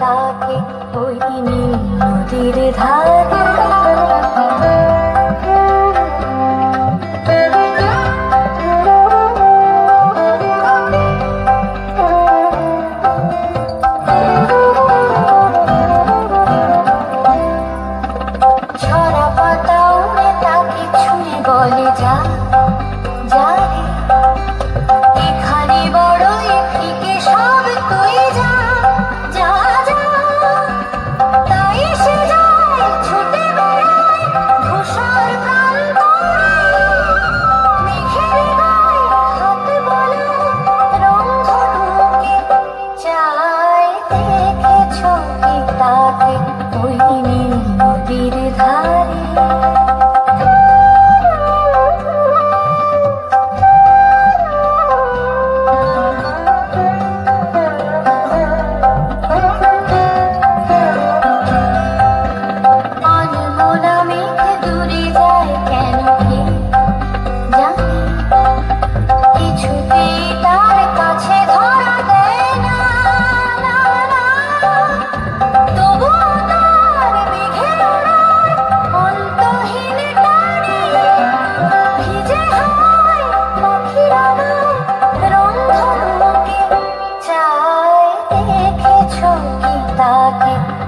তাকে ওই নদীর ধারে। ছড়া পাতা তাকে ছুঁয়ে বলে যা যা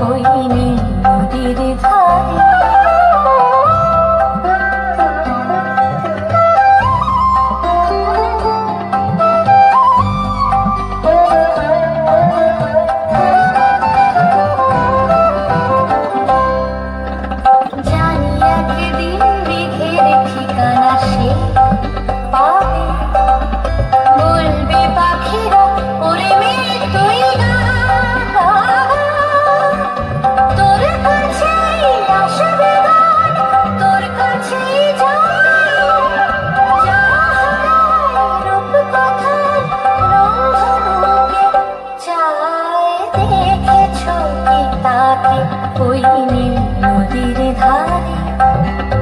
কহিনী নদীর চোখে তাকে ওই নীল নদীর ধারে?